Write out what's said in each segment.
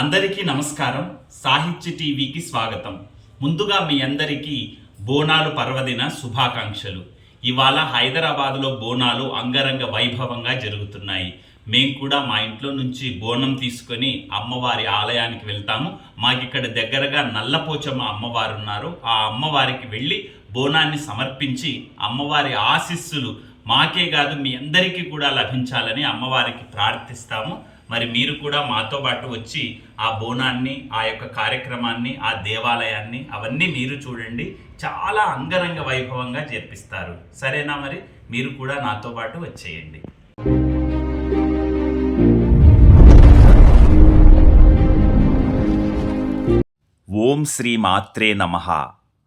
అందరికీ నమస్కారం. సాహిత్య టీవీకి స్వాగతం. ముందుగా మీ అందరికీ బోనాలు పర్వదిన శుభాకాంక్షలు. ఇవాళ హైదరాబాద్లో బోనాలు అంగరంగ వైభవంగా జరుగుతున్నాయి. మేము కూడా మా ఇంట్లో నుంచి బోనం తీసుకొని అమ్మవారి ఆలయానికి వెళ్తాము. మాకు ఇక్కడ దగ్గరగా నల్లపోచమ్మ అమ్మవారు ఉన్నారు ఆ అమ్మవారికి వెళ్ళి బోనాన్ని సమర్పించి అమ్మవారి ఆశీస్సులు మాకే కాదు మీ అందరికీ కూడా లభించాలని అమ్మవారికి ప్రార్థిస్తాము. మరి మీరు కూడా మాతో పాటు వచ్చి ఆ బోనాన్ని ఆ యొక్క కార్యక్రమాన్ని ఆ దేవాలయాన్ని అవన్నీ మీరు చూడండి. చాలా అంగరంగ వైభవంగా జరిపిస్తారు. సరేనా మరి? మీరు కూడా నాతో పాటు వచ్చేయండి. ఓం శ్రీ మాత్రే నమ.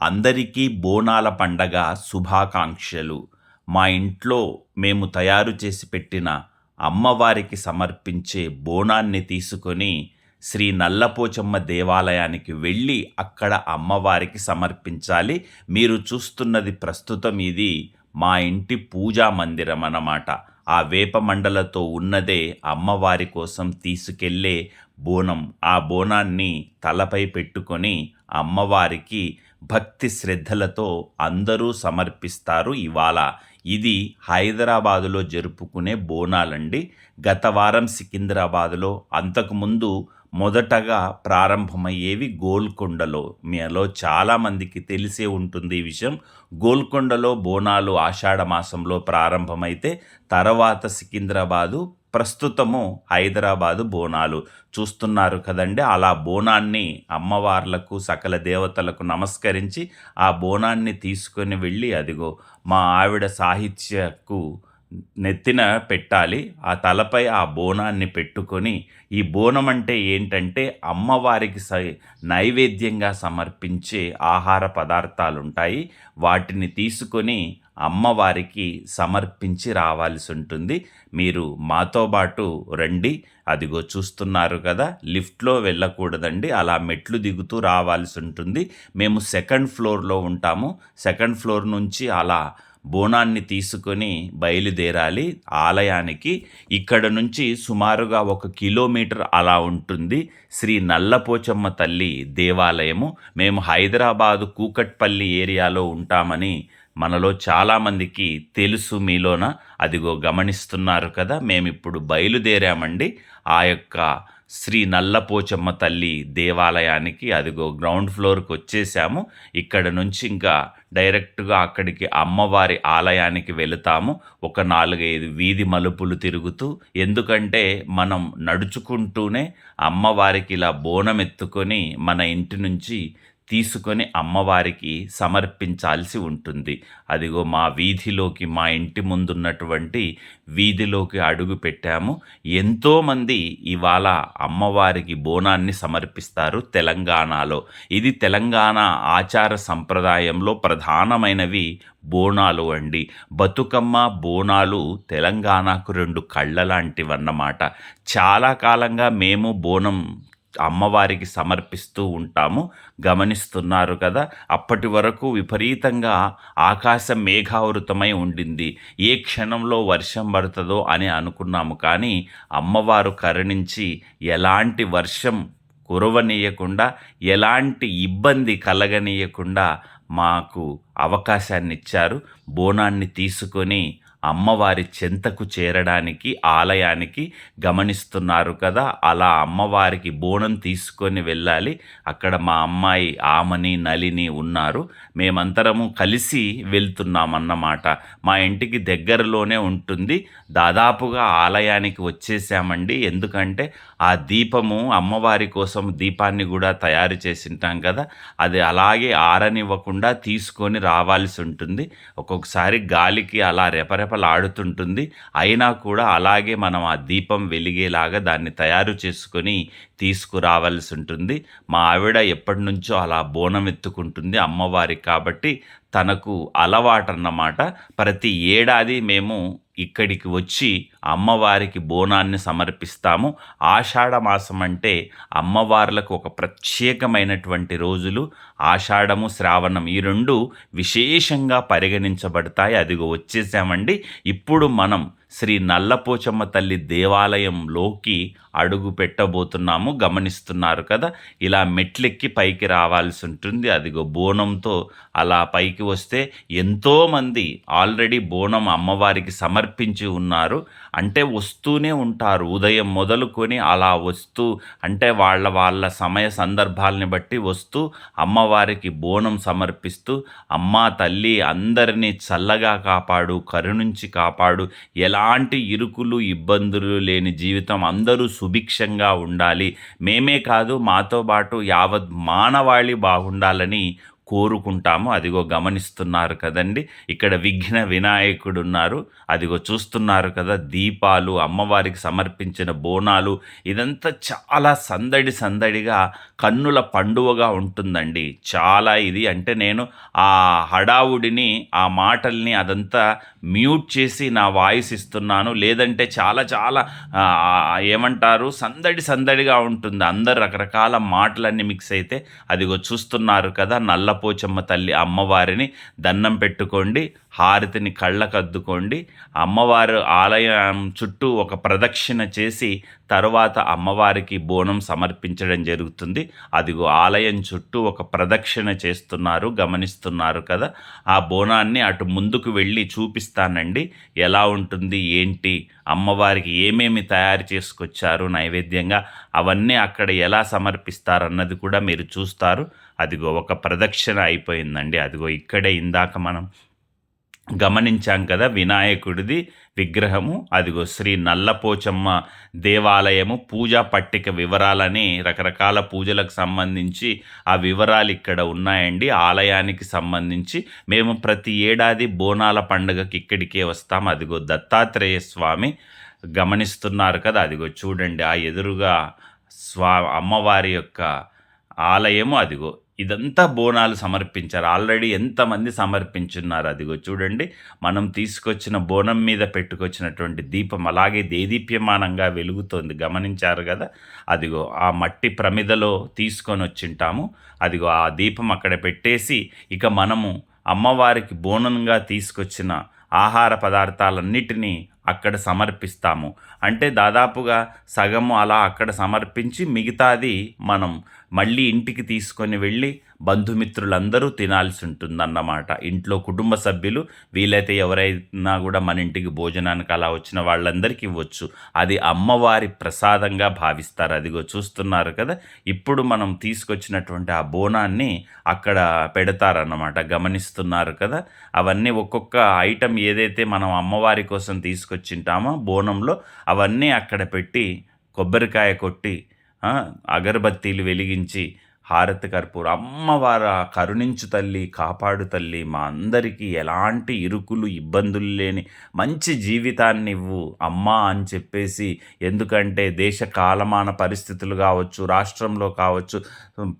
అందరికీ బోనాల పండగ శుభాకాంక్షలు. మా ఇంట్లో మేము తయారు చేసి పెట్టిన అమ్మవారికి సమర్పించే బోనాన్ని తీసుకొని శ్రీ నల్లపోచమ్మ దేవాలయానికి వెళ్ళి అక్కడ అమ్మవారికి సమర్పించాలి. మీరు చూస్తున్నది ప్రస్తుతం ఇది మా ఇంటి పూజా మందిరం అన్నమాట. ఆ వేప మండలతో ఉన్నదే అమ్మవారి కోసం తీసుకెళ్ళే బోనం. ఆ బోనాన్ని తలపై పెట్టుకొని అమ్మవారికి భక్తి శ్రద్ధలతో అందరూ సమర్పిస్తారు ఇవాళ. ఇది హైదరాబాదులో జరుపుకునే బోనాలండి. గత వారం సికింద్రాబాదులో అంతకుముందు మొదటగా ప్రారంభమయ్యేవి గోల్కొండలో. మీలో చాలామందికి తెలిసే ఉంటుంది ఈ విషయం. గోల్కొండలో బోనాలు ఆషాఢ మాసంలో ప్రారంభమైతే తర్వాత సికింద్రాబాదు ప్రస్తుతము హైదరాబాదు బోనాలు. చూస్తున్నారు కదండి అలా బోనాన్ని అమ్మవార్లకు సకల దేవతలకు నమస్కరించి ఆ బోనాన్ని తీసుకొని వెళ్ళి అదిగో మా ఆవిడ సాహిత్యకు నెత్తిన పెట్టాలి. ఆ తలపై ఆ బోనాన్ని పెట్టుకొని ఈ బోనం అంటే ఏంటంటే అమ్మవారికి స నైవేద్యంగా సమర్పించే ఆహార పదార్థాలు ఉంటాయి వాటిని తీసుకొని అమ్మవారికి సమర్పించి రావాల్సి ఉంటుంది. మీరు మాతో పాటు రండి. అదిగో చూస్తున్నారు కదా లిఫ్ట్లో వెళ్ళకూడదండి. అలా మెట్లు దిగుతూ రావాల్సి ఉంటుంది. మేము సెకండ్ ఫ్లోర్లో ఉంటాము. సెకండ్ ఫ్లోర్ నుంచి అలా బోనాన్ని తీసుకొని బయలుదేరాలి. ఆలయానికి ఇక్కడ నుంచి సుమారుగా ఒక కిలోమీటర్ అలా ఉంటుంది. శ్రీ నల్లపోచమ్మ తల్లి దేవాలయము. మేము హైదరాబాదు కూకట్పల్లి ఏరియాలో ఉంటామని మనలో చాలామందికి తెలుసు మీలోన. అదిగో గమనిస్తున్నారు కదా మేమిప్పుడు బయలుదేరామండి. ఆ యొక్క శ్రీ నల్లపోచమ్మ తల్లి దేవాలయానికి అదిగో గ్రౌండ్ ఫ్లోర్కి వచ్చేసాము. ఇక్కడ నుంచి ఇంకా డైరెక్ట్గా అక్కడికి అమ్మవారి ఆలయానికి వెళతాము. ఒక నాలుగైదు వీధి మలుపులు తిరుగుతూ ఎందుకంటే మనం నడుచుకుంటూనే అమ్మవారికి ఇలా బోనం ఎత్తుకొని మన ఇంటి నుంచి తీసుకొని అమ్మవారికి సమర్పించాల్సి ఉంటుంది. అదిగో మా వీధిలోకి మా ఇంటి ముందున్నటువంటి వీధిలోకి అడుగు పెట్టాము. ఎంతోమంది ఇవాళ అమ్మవారికి బోనాన్ని సమర్పిస్తారు తెలంగాణలో. ఇది తెలంగాణ ఆచార సంప్రదాయంలో ప్రధానమైనవి బోనాలు అండి. బతుకమ్మ బోనాలు తెలంగాణకు రెండు కళ్ళ లాంటివన్నమాట చాలా కాలంగా మేము బోనం అమ్మవారికి సమర్పిస్తూ ఉంటాము గమనిస్తున్నారు కదా. అప్పటి వరకు విపరీతంగా ఆకాశం మేఘావృతమై ఉండింది. ఏ క్షణంలో వర్షం పడుతుందో అని అనుకున్నాము కానీ అమ్మవారు కరుణించి ఎలాంటి వర్షం కురవనీయకుండా ఎలాంటి ఇబ్బంది కలగనీయకుండా మాకు అవకాశాన్ని ఇచ్చారు బోనాన్ని తీసుకొని అమ్మవారి చెంతకు చేరడానికి ఆలయానికి గమనిస్తున్నారు కదా. అలా అమ్మవారికి బోనం తీసుకొని వెళ్ళాలి. అక్కడ మా అమ్మాయి ఆమని నలిని ఉన్నారు. మేమంతరము కలిసి వెళ్తున్నామన్నమాట. మా ఇంటికి దగ్గరలోనే ఉంటుంది. దాదాపుగా ఆలయానికి వచ్చేసామండి. ఎందుకంటే ఆ దీపము అమ్మవారి కోసం దీపాన్ని కూడా తయారు చేసింటాం కదా. అది అలాగే ఆరనివ్వకుండా తీసుకొని రావాల్సి ఉంటుంది ఒక్కొక్కసారి గాలికి అలా రెపరెపలాడుతుంటుంది. అయినా కూడా అలాగే మనం ఆ దీపం వెలిగేలాగా దాన్ని తయారు చేసుకొని తీసుకురావాల్సి ఉంటుంది మా ఆవిడ ఎప్పటి నుంచో అలా బోనం ఎత్తుకుంటుంది అమ్మవారికి కాబట్టి తనకు అలవాటన్నమాట. ప్రతి ఏడాది మేము ఇక్కడికి వచ్చి అమ్మవారికి బోనాన్ని సమర్పిస్తాము. ఆషాఢ మాసం అంటే అమ్మవార్లకు ఒక ప్రత్యేకమైనటువంటి రోజులు. ఆషాఢము శ్రావణం ఈ రెండు విశేషంగా పరిగణించబడతాయి. అదిగో వచ్చేసామండి. ఇప్పుడు మనం శ్రీ నల్లపోచమ్మ తల్లి దేవాలయంలోకి అడుగు పెట్టబోతున్నాము గమనిస్తున్నారు కదా? ఇలా మెట్లెక్కి పైకి రావాల్సి ఉంటుంది. అదిగో బోనంతో అలా పైకి వస్తే ఎంతోమంది ఆల్రెడీ బోనం అమ్మవారికి సమర్పించి ఉన్నారు. అంటే వస్తూనే ఉంటారు. ఉదయం మొదలుకొని అలా వస్తూ అంటే వాళ్ళ వాళ్ళ సమయ సందర్భాలని బట్టి వస్తూ అమ్మవారికి బోనం సమర్పిస్తూ అమ్మా తల్లి అందరినీ చల్లగా కాపాడు కరుణించి కాపాడు ఎలా ఎలాంటి ఇరుకులు ఇబ్బందులు లేని జీవితం అందరూ సుభిక్షంగా ఉండాలి. మేమే కాదు మాతో పాటు యావత్ మానవాళి బాగుండాలని కోరుకుంటాము అదిగో గమనిస్తున్నారు కదండి. ఇక్కడ విఘ్న వినాయకుడు ఉన్నారు అదిగో చూస్తున్నారు కదా దీపాలు అమ్మవారికి సమర్పించిన బోనాలు. ఇదంతా చాలా సందడి సందడిగా కన్నుల పండువగా ఉంటుందండి. చాలా ఇది అంటే నేను ఆ హడావుడిని ఆ మాటల్ని అదంతా మ్యూట్ చేసి నా వాయిస్ ఇస్తున్నాను. లేదంటే చాలా చాలా ఏమంటారు సందడి సందడిగా ఉంటుంది. అందరు రకరకాల మాటలన్నీ మిక్స్ అయితే అదిగో చూస్తున్నారు కదా నల్ల నల్లపోచమ్మ తల్లి అమ్మవారిని దండం పెట్టుకోండి హారతిని కళ్ళకద్దుకోండి. అమ్మవారు ఆలయం చుట్టూ ఒక ప్రదక్షిణ చేసి తరువాత అమ్మవారికి బోనం సమర్పించడం జరుగుతుంది. అదిగో ఆలయం చుట్టూ ఒక ప్రదక్షిణ చేస్తున్నారు గమనిస్తున్నారు కదా. ఆ బోనాన్ని అటు ముందుకు వెళ్ళి చూపిస్తానండి. ఎలా ఉంటుంది ఏంటి అమ్మవారికి ఏమేమి తయారు చేసుకొచ్చారు నైవేద్యంగా అవన్నీ అక్కడ ఎలా సమర్పిస్తారన్నది కూడా మీరు చూస్తారు. అదిగో ఒక ప్రదక్షిణ అయిపోయిందండి. అదిగో ఇక్కడే ఇందాక మనం గమనించాం కదా వినాయకుడిది విగ్రహము అదిగో శ్రీ నల్లపోచమ్మ దేవాలయము పూజా పట్టిక వివరాలని రకరకాల పూజలకు సంబంధించి ఆ వివరాలు ఇక్కడ ఉన్నాయండి. ఆలయానికి సంబంధించి మేము ప్రతి ఏడాది బోనాల పండుగకి ఇక్కడికే వస్తాం. అదిగో దత్తాత్రేయ స్వామి గమనిస్తున్నారు కదా అదిగో చూడండి ఆ ఎదురుగా స్వా అమ్మవారి యొక్క ఆలయము అదిగో ఇదంతా బోనాలు సమర్పించారు. ఆల్రెడీ ఎంతమంది సమర్పించున్నారు అదిగో చూడండి. మనం తీసుకొచ్చిన బోనం మీద పెట్టుకొచ్చినటువంటి దీపం అలాగే దేదీప్యమానంగా వెలుగుతోంది. గమనించారు కదా? అదిగో ఆ మట్టి ప్రమిదలో తీసుకొని వచ్చింటాము. అదిగో ఆ దీపం అక్కడ పెట్టేసి ఇక మనము అమ్మవారికి బోనంగా తీసుకొచ్చిన ఆహార పదార్థాలన్నిటినీ అక్కడ సమర్పిస్తాము. అంటే దాదాపుగా సగము అలా అక్కడ సమర్పించి మిగతాది మనం మళ్ళీ ఇంటికి తీసుకొని వెళ్ళి బంధుమిత్రులందరూ తినాల్సి ఉంటుందన్నమాట. ఇంట్లో కుటుంబ సభ్యులు వీలైతే ఎవరైనా కూడా మన ఇంటికి భోజనానికి అలా వచ్చిన వాళ్ళందరికీ ఇవ్వచ్చు. అది అమ్మవారి ప్రసాదంగా భావిస్తారు. అదిగో చూస్తున్నారు కదా. ఇప్పుడు మనం తీసుకొచ్చినటువంటి ఆ బోనాన్ని అక్కడ పెడతారన్నమాట. గమనిస్తున్నారు కదా. అవన్నీ ఒక్కొక్క ఐటెం ఏదైతే మనం అమ్మవారి కోసం తీసుకొచ్చి తీసుకొచ్చింటామో బోనంలో అవన్నీ అక్కడ పెట్టి కొబ్బరికాయ కొట్టి అగరబత్తీలు వెలిగించి హారతి కర్పూర. అమ్మవారు కరుణించు తల్లి కాపాడు తల్లి మా అందరికీ ఎలాంటి ఇరుకులు ఇబ్బందులు లేని మంచి జీవితాన్ని ఇవ్వు అమ్మా అని చెప్పేసి ఎందుకంటే దేశ కాలమాన పరిస్థితులు కావచ్చు రాష్ట్రంలో కావచ్చు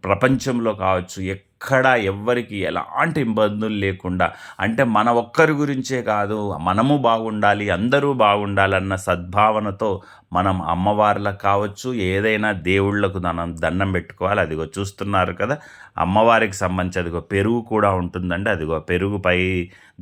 ప్రపంచంలో కావచ్చు ఎక్కడ ఎవ్వరికి ఎలాంటి ఇబ్బందులు లేకుండా అంటే మన ఒక్కరి గురించే కాదు మనము బాగుండాలి అందరూ బాగుండాలన్న సద్భావనతో మనం అమ్మవార్లకు కావచ్చు ఏదైనా దేవుళ్ళకు మనం దండం పెట్టుకోవాలి. అదిగో చూస్తున్నారు కదా అమ్మవారికి సంబంధించి అదిగో పెరుగు కూడా ఉంటుందండి. అదిగో పెరుగు పై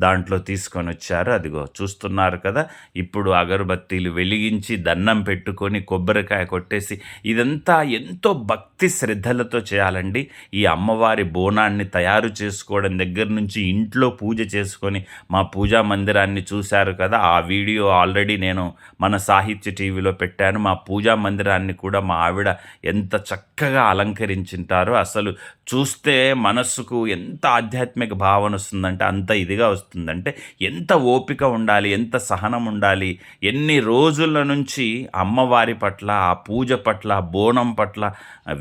దాంట్లో తీసుకొని వచ్చారు. అదిగో చూస్తున్నారు కదా ఇప్పుడు అగరబత్తీలు వెలిగించి దండం పెట్టుకొని కొబ్బరికాయ కొట్టేసి ఇదంతా ఎంతో భక్తి శ్రద్ధలతో చేయాలండి. ఈ అమ్మవారి బోనాన్ని తయారు చేసుకోవడం దగ్గర నుంచి ఇంట్లో పూజ చేసుకొని మా పూజా మందిరాన్ని చూశారు కదా ఆ వీడియో ఆల్రెడీ నేను మన సాహిత్య టీవీలో పెట్టాను. మా పూజా మందిరాన్ని కూడా మా ఆవిడ ఎంత చక్కగా అలంకరించింటారో అసలు చూస్తే మనస్సుకు ఎంత ఆధ్యాత్మిక భావన వస్తుందంటే అంత ఇదిగా వస్తుందంటే ఎంత ఓపిక ఉండాలి ఎంత సహనం ఉండాలి ఎన్ని రోజుల నుంచి అమ్మవారి పట్ల ఆ పూజ పట్ల బోనం పట్ల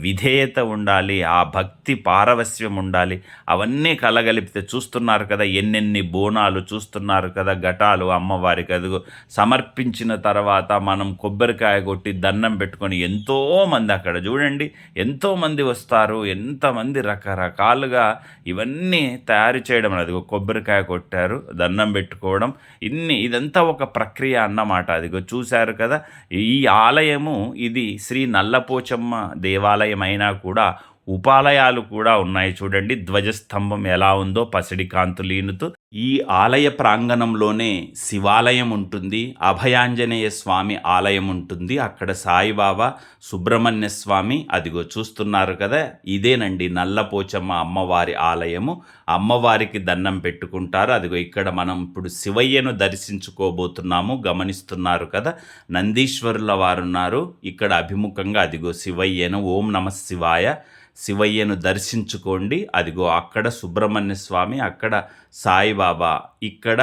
విధేయత ఉండాలి ఆ భక్తి పారవస్యం ఉండాలి. అవన్నీ కలగలిపితే చూస్తున్నారు కదా ఎన్నెన్ని బోనాలు చూస్తున్నారు కదా ఘటాలు అమ్మవారికి. అదిగో సమర్పించిన తర్వాత మనం కొబ్బరికాయ కొట్టి దండం పెట్టుకొని ఎంతోమంది అక్కడ చూడండి ఎంతోమంది వస్తారు ఎంతమంది రకరకాలుగా ఇవన్నీ తయారు చేయడం అదిగో కొబ్బరికాయ కొట్టారు దండం పెట్టుకోవడం ఇన్ని ఇదంతా ఒక ప్రక్రియ అన్నమాట. అదిగో చూశారు కదా ఈ ఆలయము ఇది శ్రీ నల్లపోచమ్మ దేవాలయం అయినా కూడా ఉపాలయాలు కూడా ఉన్నాయి చూడండి. ధ్వజస్తంభం ఎలా ఉందో పసిడి కాంతులీనుతూ ఈ ఆలయ ప్రాంగణంలోనే శివాలయం ఉంటుంది. అభయాంజనేయ స్వామి ఆలయం ఉంటుంది. అక్కడ సాయిబాబా సుబ్రహ్మణ్య స్వామి అదిగో చూస్తున్నారు కదా ఇదేనండి నల్లపోచమ్మ అమ్మవారి ఆలయము. అమ్మవారికి దండం పెట్టుకుంటారు. అదిగో ఇక్కడ మనం ఇప్పుడు శివయ్యను దర్శించుకోబోతున్నాము గమనిస్తున్నారు కదా. నందీశ్వరుల వారున్నారు. ఇక్కడ అభిముఖంగా అదిగో శివయ్యను ఓం నమ శివాయ. శివయ్యను దర్శించుకోండి. అదిగో అక్కడ సుబ్రహ్మణ్య స్వామి అక్కడ సాయిబాబా ఇక్కడ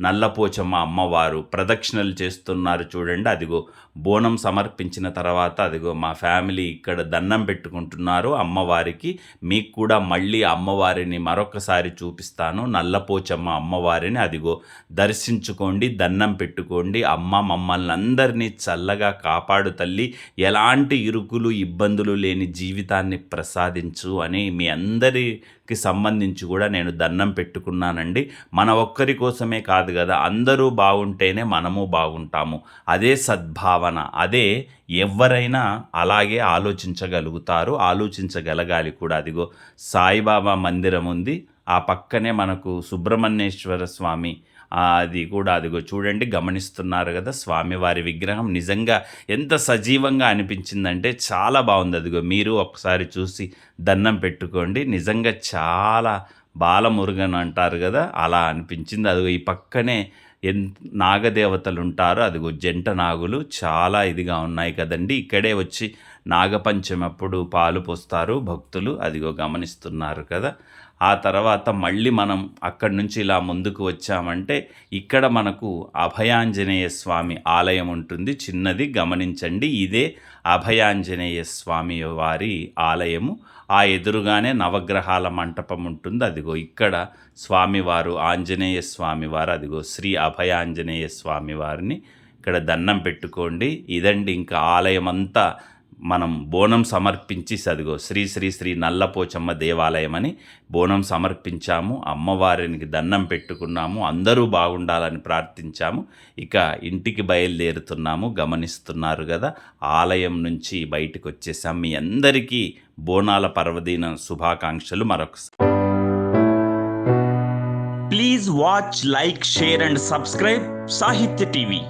నల్లపోచమ్మ అమ్మవారు ప్రదక్షిణలు చేస్తున్నారు చూడండి. అదిగో బోనం సమర్పించిన తర్వాత అదిగో మా ఫ్యామిలీ ఇక్కడ దండం పెట్టుకుంటున్నారు అమ్మవారికి. మీకు కూడా మళ్ళీ అమ్మవారిని మరొకసారి చూపిస్తాను. నల్లపోచమ్మ అమ్మవారిని అదిగో దర్శించుకోండి దండం పెట్టుకోండి. అమ్మ మమ్మల్ని అందరినీ చల్లగా కాపాడు తల్లి. ఎలాంటి ఇరుకులు ఇబ్బందులు లేని జీవితాన్ని ప్రసాదించు అని మీ అందరి కి సంబంధించి కూడా నేను దండం పెట్టుకున్నానండి. మన ఒక్కరి కోసమే కాదు కదా అందరూ బాగుంటేనే మనము బాగుంటాము. అదే సద్భావన అదే ఎవరైనా అలాగే ఆలోచించగలుగుతారు ఆలోచించగలగాలి కూడా. అదిగో సాయిబాబా మందిరం ఉంది. ఆ పక్కనే మనకు సుబ్రహ్మణ్యేశ్వర స్వామి అది కూడా అదిగో చూడండి గమనిస్తున్నారు కదా స్వామివారి విగ్రహం. నిజంగా ఎంత సజీవంగా అనిపించిందంటే చాలా బాగుంది. అదిగో మీరు ఒకసారి చూసి దండం పెట్టుకోండి. నిజంగా చాలా బాలమురుగన్ అంటారు కదా అలా అనిపించింది. అదిగో ఈ పక్కనే ఎన్ నాగదేవతలు ఉంటారు. అదిగో జంట నాగులు చాలా ఇదిగా ఉన్నాయి కదండి. ఇక్కడే వచ్చి నాగపంచమి అప్పుడు పాలు పోస్తారు భక్తులు. అదిగో గమనిస్తున్నారు కదా. ఆ తర్వాత మళ్ళీ మనం అక్కడి నుంచి ఇలా ముందుకు వచ్చామంటే ఇక్కడ మనకు అభయాంజనేయ స్వామి ఆలయం ఉంటుంది. చిన్నది గమనించండి. ఇదే అభయాంజనేయ స్వామి వారి ఆలయము. ఆ ఎదురుగానే నవగ్రహాల మంటపం ఉంటుంది. అదిగో ఇక్కడ స్వామివారు ఆంజనేయ స్వామివారు అదిగో శ్రీ అభయాంజనేయ స్వామి వారిని ఇక్కడ దండం పెట్టుకోండి. ఇదండి ఇంకా ఆలయం అంతా మనం బోనం సమర్పించి అదిగో శ్రీ శ్రీ శ్రీ నల్లపోచమ్మ దేవాలయం అని బోనం సమర్పించాము అమ్మవారికి దండం పెట్టుకున్నాము అందరూ బాగుండాలని ప్రార్థించాము. ఇక ఇంటికి బయలుదేరుతున్నాము గమనిస్తున్నారు కదా ఆలయం నుంచి బయటకు వచ్చేసాం మీ అందరికీ బోనాల పర్వదిన శుభాకాంక్షలు మరొకసారి. Please watch like share and subscribe Sahithya TV.